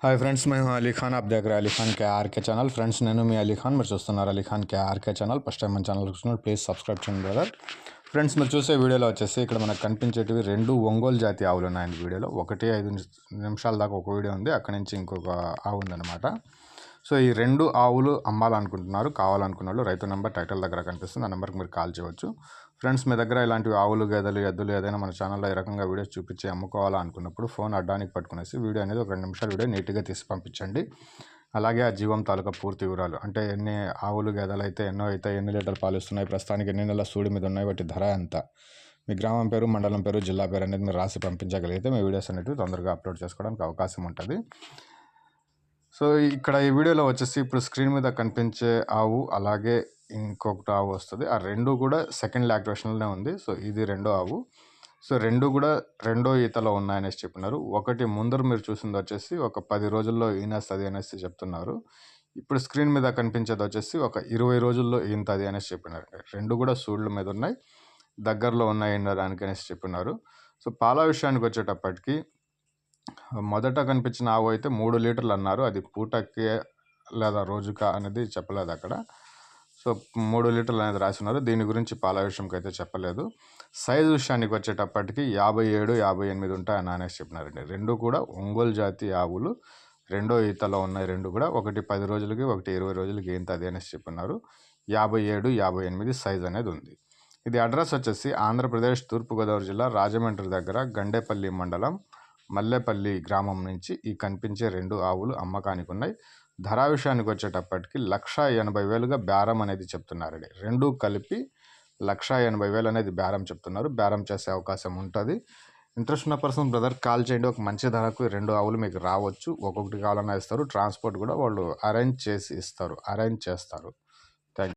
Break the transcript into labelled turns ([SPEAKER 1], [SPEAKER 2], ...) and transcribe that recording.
[SPEAKER 1] Hi friends మేము అలీ ఖాన్ ఆప్ దగ్గర Ali Khan K RK channel friends నేను మీ అలీ ఖాన్ మీరు చూస్తున్నారు Ali Khan K RK channel first time మన ఛానల్ చూస్తున్నారు ప్లీజ్ సబ్స్క్రైబ్ చేయండి బ్రదర్ ఫ్రెండ్స్ మీరు చూసే వీడియోలో వచ్చేసి ఇక్కడ మనకు కనిపించేటివి రెండు ఒంగోలు జాతి ఆవులు ఉన్నాయండి వీడియోలో ఒకటి ఐదు నిమిషాల దాకా ఒక వీడియో ఉంది అక్కడి నుంచి ఇంకొక ఆవు ఉందన్నమాట సో ఈ రెండు ఆవులు అమ్మాలనుకుంటున్నారు. కావాలనుకున్న వాళ్ళు రైతు నెంబర్ టైటిల్ దగ్గర కనిపిస్తుంది. ఆ నెంబర్కి మీరు కాల్ చేయవచ్చు ఫ్రెండ్స్ మీ దగ్గర ఇలాంటివి ఆవులు గేదెలు ఎద్దులు ఏదైనా మన ఛానల్లో ఈ రకంగా వీడియోస్ చూపించి అమ్ముకోవాలనుకున్నప్పుడు ఫోన్ అడ్డానికి పట్టుకునేసి వీడియో అనేది ఒక రెండు నిమిషాలు వీడియో నీట్గా తీసి పంపించండి. అలాగే ఆ జీవం తాలూకా పూర్తి వివరాలు. అంటే ఎన్ని ఆవులు గేదెలు అయితే ఎన్నో అయితే ఎన్ని లీటర్లు పాలు ఇస్తున్నాయి ప్రస్తుతానికి ఎన్ని నెలల సూడి మీద ఉన్నాయి వాటి ధర ఎంత? మీ గ్రామం పేరు మండలం పేరు జిల్లా పేరు అనేది మీరు రాసి పంపించగలిగితే మీ వీడియోస్ అనేవి తొందరగా అప్లోడ్ చేసుకోవడానికి అవకాశం ఉంటుంది. సో ఇక్కడ ఈ వీడియోలో వచ్చేసి ఇప్పుడు స్క్రీన్ మీద కనిపించే ఆవు అలాగే ఇంకొకటి ఆవు వస్తుంది. ఆ రెండు కూడా సెకండ్ లాక్టేషన్లోనే ఉంది. సో ఇది రెండో ఆవు. సో రెండు కూడా రెండో ఈతలో ఉన్నాయనేసి చెప్పినారు. ఒకటి ముందర మీరు చూసింది వచ్చేసి ఒక పది రోజుల్లో ఈనేస్తుంది అనేసి చెప్తున్నారు. ఇప్పుడు స్క్రీన్ మీద కనిపించేది వచ్చేసి ఒక ఇరవై రోజుల్లో ఈనుతుంది అనేసి చెప్పినారు. రెండు కూడా సూళ్ళ మీద ఉన్నాయి. దగ్గరలో ఉన్నాయి ఈనడానికి అనేసి చెప్పినారు. సో పాల విషయానికి వచ్చేటప్పటికి మొదట కనిపించిన ఆవు అయితే మూడు లీటర్లు అన్నారు. అది పూటకే లేదా రోజుకా అనేది చెప్పలేదు అక్కడ. సో మూడు లీటర్లు అనేది రాసినారు. దీని గురించి పాల విషయంకి అయితే చెప్పలేదు. సైజు విషయానికి వచ్చేటప్పటికి యాభై ఏడు యాభై ఎనిమిది ఉంటాయని అనేసి చెప్పినారండి. రెండు కూడా ఒంగోలు జాతి ఆవులు. రెండో ఈతలో ఉన్నాయి రెండు కూడా. ఒకటి పది రోజులకి ఒకటి ఇరవై రోజులకి ఏంతది అనేసి చెప్పినారు. యాభై ఏడు యాభై ఎనిమిది సైజ్ అనేది ఉంది. ఇది అడ్రస్ వచ్చేసి ఆంధ్రప్రదేశ్ తూర్పుగోదావరి జిల్లా రాజమండ్రి దగ్గర గండేపల్లి మండలం మల్లెపల్లి గ్రామం నుంచి ఈ కనిపించే రెండు ఆవులు అమ్మకానికి ఉన్నాయి ధర విషయానికి వచ్చేటప్పటికి లక్ష ఎనభై వేలుగా బేరం అనేది చెప్తున్నారండి. రెండు కలిపి లక్ష ఎనభై వేలు అనేది బేరం చెప్తున్నారు. బేరం చేసే అవకాశం ఉంటుంది. ఇంట్రెస్ట్ ఉన్న పర్సన్ బ్రదర్ కాల్ చేయండి. ఒక మంచి ధరకు రెండు ఆవులు మీకు రావచ్చు. ఒక్కొక్కటి కావాలన్నా ఇస్తారు. ట్రాన్స్పోర్ట్ కూడా వాళ్ళు అరేంజ్ చేసి ఇస్తారు. అరేంజ్ చేస్తారు.